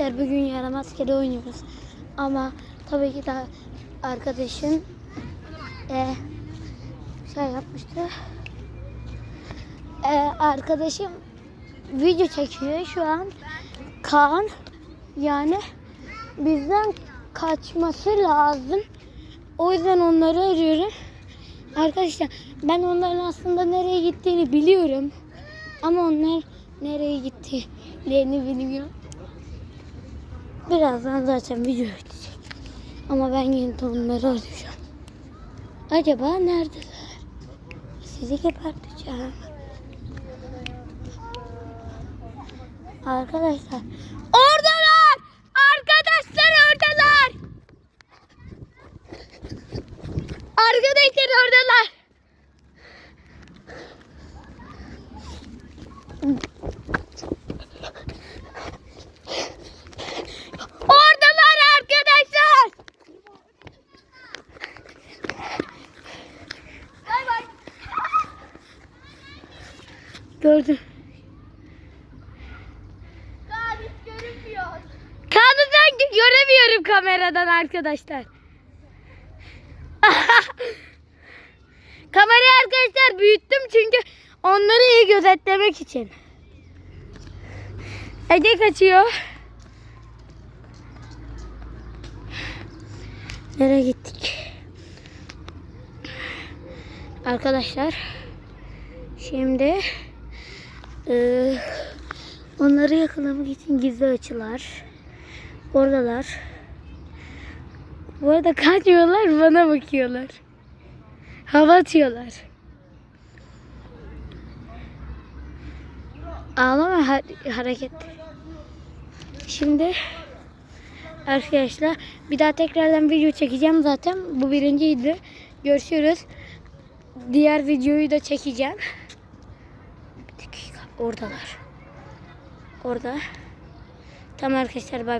Arkadaşlar bugün yaramaz kedi oynuyoruz. Ama tabii ki de arkadaşım e, şey yapmıştı. E, arkadaşım video çekiyor şu an. Kaan yani bizden kaçması lazım. O yüzden onları arıyorum. Arkadaşlar ben onların aslında nereye gittiğini biliyorum. Ama onlar nereye gittiğlerini bilmiyorum. Birazdan zaten video bitecek. Ama ben de onları arayacağım. Acaba neredeler? Sizi geberteceğim. Arkadaşlar. Oradalar! Arkadaşlar oradalar! Arkadaşlar! Oradalar arkadaşlar. Bay bay. Gördüm. Hiç görünmüyor. Kanıdan göremiyorum kameradan arkadaşlar. Kamerayı arkadaşlar büyüttüm çünkü onları iyi gözetlemek için. Ece kaçıyor. Nereye gittik? Arkadaşlar şimdi eee, onları yakalamak için gizli açılar. Oradalar. Bu arada kaçmıyorlar bana bakıyorlar. Hava atıyorlar. Ağlama ha- hareket. Şimdi arkadaşlar bir daha tekrardan video çekeceğim zaten. Bu birinciydi. Görüşürüz. Diğer videoyu da çekeceğim. Oradalar. Orada. Tamam arkadaşlar bay.